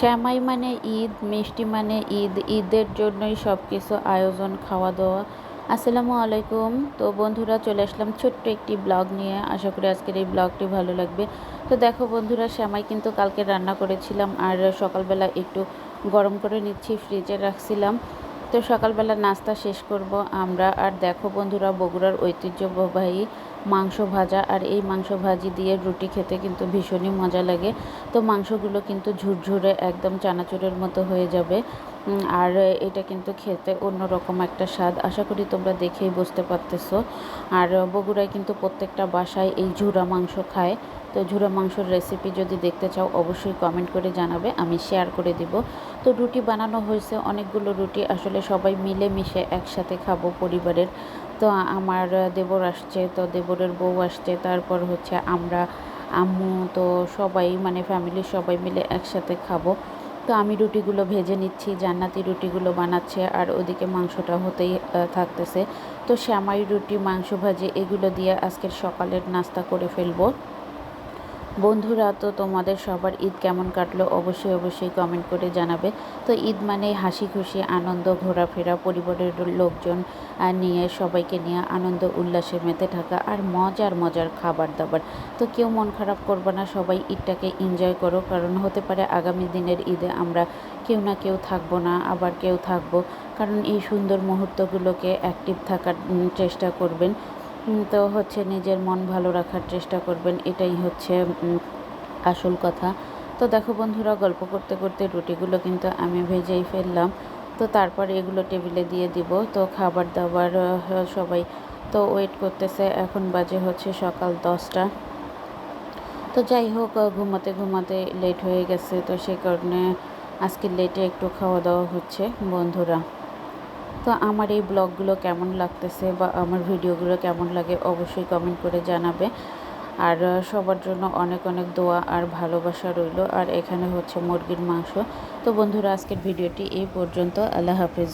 শ্যামাই মানে ঈদ, মিষ্টি মানে ঈদ, ঈদের জন্যই সব কিছু আয়োজন খাওয়া দাওয়া আসসালামু আলাইকুম। তো বন্ধুরা, চলে আসলাম ছোট্ট একটি ব্লগ নিয়ে। আশা করি আজকের এই ব্লগটি ভালো লাগবে। তো দেখো বন্ধুরা, শ্যামাই কিন্তু কালকে রান্না করেছিলাম আর সকালবেলা একটু গরম করে নিচ্ছি, ফ্রিজে রাখছিলাম। তো সকালবেলা নাস্তা শেষ করব আমরা। আর দেখো বন্ধুরা, বগুড়ার ঐতিহ্যবাহী মাংস ভাজা আর এই মাংস ভাজি দিয়ে রুটি খেতে কিন্তু ভীষণই মজা লাগে। তো মাংসগুলো কিন্তু ঝুরঝুরে একদম চানাচুরের মতো হয়ে যাবে। আর এটা কিন্তু খেতে অন্যরকম একটা স্বাদ। আশা করি তোমরা দেখেই বুঝতে পারতেছো। আর বগুড়ায় কিন্তু প্রত্যেকটা বাসায় এই ঝুরা মাংস খায়। তো ঝুরা মাংসর রেসিপি যদি দেখতে চাও, অবশ্যই কমেন্ট করে জানাবে, আমি শেয়ার করে দিব। তো রুটি বানানো হয়েছে, অনেকগুলো রুটি। আসলে সবাই মিলে মিশে একসাথে খাব পরিবারের। তো আমার দেবর আসছে, তো দেবরের বউ আসছে, তারপর হচ্ছে আমরা, আম্মু, তো সবাই মানে ফ্যামিলির সবাই মিলে একসাথে খাব। তো আমি রুটিগুলো ভেজে নিচ্ছি, জান্নাতি রুটিগুলো বানাচ্ছে আর ওদিকে মাংসটা হতেই থাকতেছে। তো শ্যামাই রুটি, মাংস ভাজি এগুলো দিয়ে আজকের সকালের নাস্তা করে ফেলব। বন্ধুরা, তো তোমাদের সবার ঈদ কেমন কাটলো? অবশ্যই অবশ্যই কমেন্ট করে জানাবে। তো ঈদ মানে হাসি খুশি, আনন্দ, ঘোরাফেরা, পরিবারের লোকজন নিয়ে, সবাইকে নিয়ে আনন্দ, উল্লাসে মেতে থাকা আর মজার মজার খাবার দাবার তো কেউ মন খারাপ করবে না, সবাই ঈদটাকে এনজয় করো। কারণ হতে পারে আগামী দিনের ঈদে আমরা কেউ না কেউ থাকব না, আবার কেউ থাকব। কারণ এই সুন্দর মুহূর্তগুলোকে অ্যাক্টিভ থাকার চেষ্টা করবেন। তো হচ্ছে নিজের মন ভালো রাখার চেষ্টা করবেন, এটাই হচ্ছে আসল কথা। তো দেখো বন্ধুরা, গল্প করতে করতে রুটিগুলো কিন্তু আমি ভেজেই ফেললাম। তো তারপর এগুলো টেবিলে দিয়ে দিব। তো খাবার দাবার সবাই তো ওয়েট করতেছে, এখন বাজে হচ্ছে সকাল দশটা। তো যাই হোক ঘুমাতে ঘুমাতে লেট হয়ে গেছে, তো সে কারণে আজকে লেটে একটু খাওয়া দাওয়া হচ্ছে বন্ধুরা। তো আমার এই ব্লগগুলো কেমন লাগতেছে বা আমার ভিডিওগুলো কেমন লাগে অবশ্যই কমেন্ট করে জানাবে। আর সবার জন্য অনেক অনেক দোয়া আর ভালোবাসা রইল। আর এখানে হচ্ছে মুরগির মাংস। তো বন্ধুরা, আজকের ভিডিওটি এই পর্যন্ত। আল্লাহ হাফিজ।